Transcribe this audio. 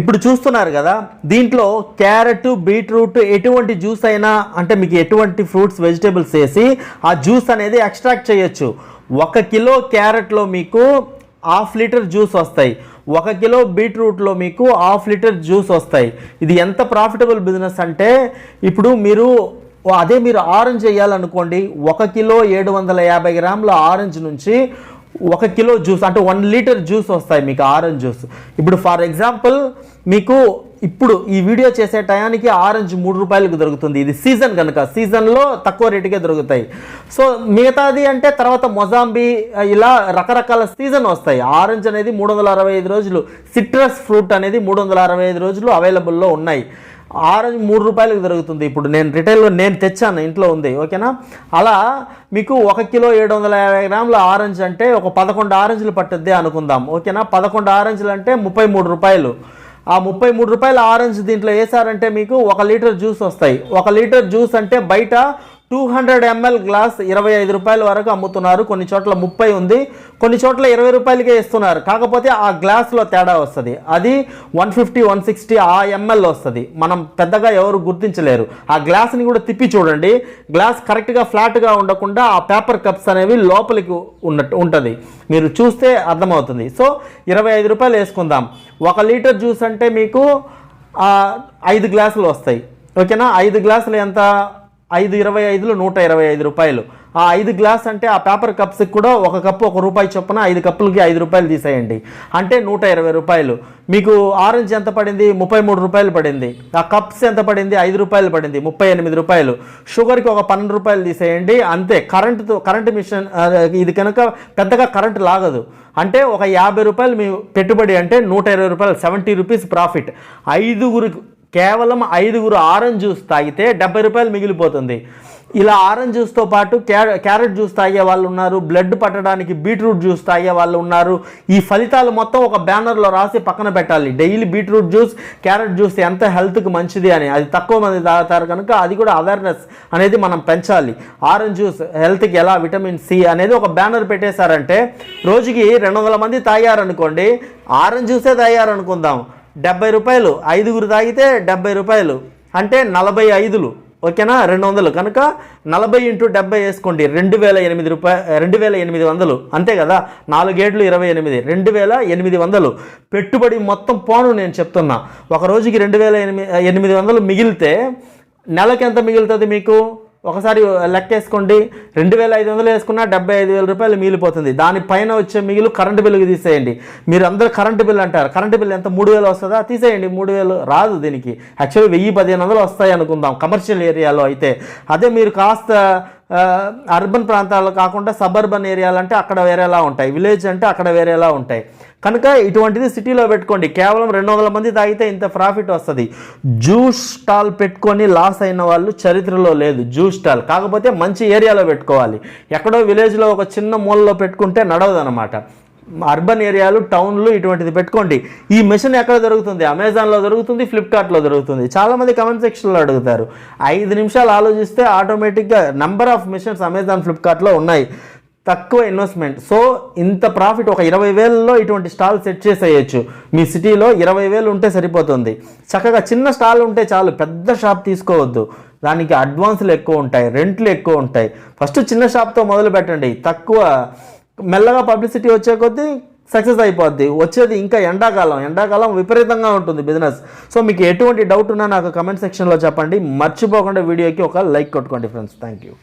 ఇప్పుడు చూస్తున్నారు కదా దీంట్లో క్యారెట్ బీట్రూట్ ఎటువంటి జ్యూస్ అయినా అంటే మీకు ఎటువంటి ఫ్రూట్స్ వెజిటేబుల్స్ వేసి ఆ జ్యూస్ అనేది ఎక్స్ట్రాక్ట్ చేయొచ్చు. ఒక కిలో క్యారెట్లో మీకు హాఫ్ లీటర్ జ్యూస్ వస్తాయి. ఒక కిలో బీట్రూట్లో మీకు హాఫ్ లీటర్ జ్యూస్ వస్తాయి. ఇది ఎంత ప్రాఫిటబుల్ బిజినెస్ అంటే ఇప్పుడు మీరు అదే మీరు ఆరెంజ్ వేయాలనుకోండి ఒక కిలో ఏడు వందల యాభై గ్రాముల ఆరెంజ్ నుంచి ఒక కిలో జ్యూస్ అంటే వన్ లీటర్ జ్యూస్ వస్తాయి మీకు ఆరెంజ్ జ్యూస్. ఇప్పుడు ఫర్ ఎగ్జాంపుల్ మీకు ఇప్పుడు ఈ వీడియో చేసే టయానికి ఆరెంజ్ మూడు రూపాయలకు దొరుకుతుంది. ఇది సీజన్ కనుక సీజన్లో తక్కువ రేటుకే దొరుకుతాయి. సో మిగతాది అంటే తర్వాత మొజాంబీ ఇలా రకరకాల సీజన్ వస్తాయి. ఆరెంజ్ అనేది మూడు వందల అరవై ఐదు రోజులు. సిట్రస్ ఫ్రూట్ అనేది మూడు వందల అరవై ఐదు రోజులు అవైలబుల్లో ఉన్నాయి. ఆరెంజ్ మూడు రూపాయలకు దొరుకుతుంది ఇప్పుడు నేను రిటైల్లో నేను తెచ్చాను ఇంట్లో ఉంది. ఓకేనా? అలా మీకు ఒక కిలో ఏడు వందల యాభై గ్రాముల ఆరెంజ్ అంటే ఒక పదకొండు ఆరెంజ్లు పట్టుద్ది అనుకుందాం. ఓకేనా? పదకొండు ఆరెంజ్లు అంటే ముప్పై మూడు రూపాయలు. ఆ ముప్పై మూడు రూపాయల ఆరెంజ్ దీంట్లో వేసారంటే మీకు ఒక లీటర్ జ్యూస్ వస్తాయి. ఒక లీటర్ జ్యూస్ అంటే బయట టూ హండ్రెడ్ ఎంఎల్ గ్లాస్ ఇరవై ఐదు రూపాయల వరకు అమ్ముతున్నారు. కొన్ని చోట్ల ముప్పై ఉంది. కొన్ని చోట్ల ఇరవై రూపాయలకే ఇస్తున్నారు. కాకపోతే ఆ గ్లాస్లో తేడా వస్తుంది. అది వన్ ఫిఫ్టీ వన్ సిక్స్టీ ఆ ఎంఎల్ వస్తుంది. మనం పెద్దగా ఎవరు గుర్తించలేరు. ఆ గ్లాస్ని కూడా తిప్పి చూడండి. గ్లాస్ కరెక్ట్గా ఫ్లాట్గా ఉండకుండా ఆ పేపర్ కప్స్ అనేవి లోపలికి ఉన్నట్టు ఉంటుంది. మీరు చూస్తే అర్థమవుతుంది. సో ఇరవై ఐదు రూపాయలు వేసుకుందాం. ఒక లీటర్ జ్యూస్ అంటే మీకు ఐదు గ్లాసులు వస్తాయి. ఓకేనా? ఐదు గ్లాసులు ఎంత? ఐదు ఇరవై ఐదులు నూట ఇరవై ఐదు రూపాయలు. ఆ ఐదు గ్లాస్ అంటే ఆ పేపర్ కప్స్కి కూడా ఒక కప్పు ఒక రూపాయి చొప్పున ఐదు కప్పులకి ఐదు రూపాయలు తీసేయండి. అంటే నూట ఇరవై రూపాయలు. మీకు ఆరెంజ్ ఎంత పడింది? ముప్పై మూడు రూపాయలు పడింది. ఆ కప్స్ ఎంత పడింది? ఐదు రూపాయలు పడింది. ముప్పై ఎనిమిది రూపాయలు. షుగర్కి ఒక పన్నెండు రూపాయలు తీసేయండి. అంతే. కరెంటుతో కరెంటు మిషన్ ఇది కనుక పెద్దగా కరెంటు లాగదు. అంటే ఒక యాభై రూపాయలు మీ పెట్టుబడి అంటే నూట ఇరవై రూపాయలు. Seventy rupees profit. ఐదుగురు కేవలం ఐదుగురు ఆరెంజ్ జ్యూస్ తాగితే డెబ్బై రూపాయలు మిగిలిపోతుంది. ఇలా ఆరెంజ్ జ్యూస్తో పాటు క్యా- క్యారెట్ జ్యూస్ తాగే వాళ్ళు ఉన్నారు బ్లడ్ పట్టడానికి బీట్రూట్ జ్యూస్ తాగే వాళ్ళు ఉన్నారు. ఈ ఫలితాలు మొత్తం ఒక బ్యానర్లో రాసి పక్కన పెట్టాలి. Daily beetroot juice carrot juice ఎంత హెల్త్కి మంచిది అని. అది తక్కువ మంది తాగుతారు కనుక అది కూడా అవేర్నెస్ అనేది మనం పెంచాలి. ఆరెంజ్ జ్యూస్ హెల్త్కి ఎలా విటమిన్ సి అనేది ఒక బ్యానర్ పెట్టేశారంటే రోజుకి రెండు వందల మంది తాగారనుకోండి ఆరెంజ్ జ్యూసే తాగారనుకుందాం. డెబ్బై రూపాయలు ఐదుగురు తాగితే డెబ్బై రూపాయలు అంటే నలభై ఐదులు ఓకేనా? రెండు వందలు. కనుక నలభై ఇంటూ డెబ్బై వేసుకోండి రెండు వేల ఎనిమిది రూపాయ రెండు వేల ఎనిమిది వందలు. అంతే కదా? నాలుగేట్లు ఇరవై ఎనిమిది రెండు వేల ఎనిమిది వందలు. పెట్టుబడి మొత్తం పోను నేను చెప్తున్నా. ఒక రోజుకి రెండు వేల ఎనిమిది ఎనిమిది వందలు మిగిలితే నెలకి ఎంత మిగులుతుంది మీకు? ఒకసారి లెక్క వేసుకోండి రెండు వేల ఐదు వందలు వేసుకున్నా డెబ్బై ఐదు వేల రూపాయలు మిగిలిపోతుంది. దానిపైన వచ్చే మిగిలి కరెంటు బిల్లుకి తీసేయండి. మీరు అందరూ కరెంటు బిల్ అంటారు. కరెంటు బిల్ ఎంత? మూడు వేలు వస్తుందా? తీసేయండి. మూడు వేలు రాదు దీనికి. యాక్చువల్లీ వెయ్యి పదిహేను వందలు వస్తాయి అనుకుందాం. కమర్షియల్ ఏరియాలో అయితే. అదే మీరు కాస్త అర్బన్ ప్రాంతాల్లో కాకుండా సబర్బన్ ఏరియాలు అంటే అక్కడ వేరేలా ఉంటాయి. విలేజ్ అంటే అక్కడ వేరేలా ఉంటాయి. కనుక ఇటువంటిది సిటీలో పెట్టుకోండి. కేవలం రెండు వందల మంది తాగితే ఇంత ప్రాఫిట్ వస్తుంది. జ్యూస్ స్టాల్ పెట్టుకొని లాస్ అయిన వాళ్ళు చరిత్రలో లేదు. Juice stall. కాకపోతే మంచి ఏరియాలో పెట్టుకోవాలి. ఎక్కడో విలేజ్లో ఒక చిన్న మూలలో పెట్టుకుంటే నడవదు అనమాట అర్బన్ ఏరియాలు టౌన్లు ఇటువంటిది పెట్టుకోండి. ఈ మిషన్ ఎక్కడ దొరుకుతుంది? అమెజాన్లో దొరుకుతుంది ఫ్లిప్కార్ట్లో దొరుకుతుంది. చాలామంది కమెంట్ సెక్షన్లో అడుగుతారు. ఐదు నిమిషాలు ఆలోచిస్తే ఆటోమేటిక్గా నెంబర్ ఆఫ్ మిషన్స్ అమెజాన్ ఫ్లిప్కార్ట్లో ఉన్నాయి. తక్కువ ఇన్వెస్ట్మెంట్ సో ఇంత ప్రాఫిట్ ఒక ఇరవై వేలలో ఇటువంటి స్టాల్ సెట్ చేసేయచ్చు. మీ సిటీలో ఇరవై వేలు ఉంటే సరిపోతుంది. చక్కగా చిన్న స్టాల్ ఉంటే చాలు పెద్ద షాప్ తీసుకోవద్దు. దానికి అడ్వాన్స్లు ఎక్కువ ఉంటాయి రెంట్లు ఎక్కువ ఉంటాయి. ఫస్ట్ చిన్న షాప్తో మొదలు పెట్టండి. తక్కువ మెల్లగా పబ్లిసిటీ వచ్చే కొద్దీ సక్సెస్ అయిపోద్ది. వచ్చేది ఇంకా ఎండాకాలం. ఎండాకాలం విపరీతంగా ఉంటుంది బిజినెస్ సో మీకు ఎటువంటి డౌట్ ఉన్నా నాకు కమెంట్ సెక్షన్లో చెప్పండి. మర్చిపోకుండా వీడియోకి ఒక లైక్ కొట్టుకోండి ఫ్రెండ్స్ థ్యాంక్ యూ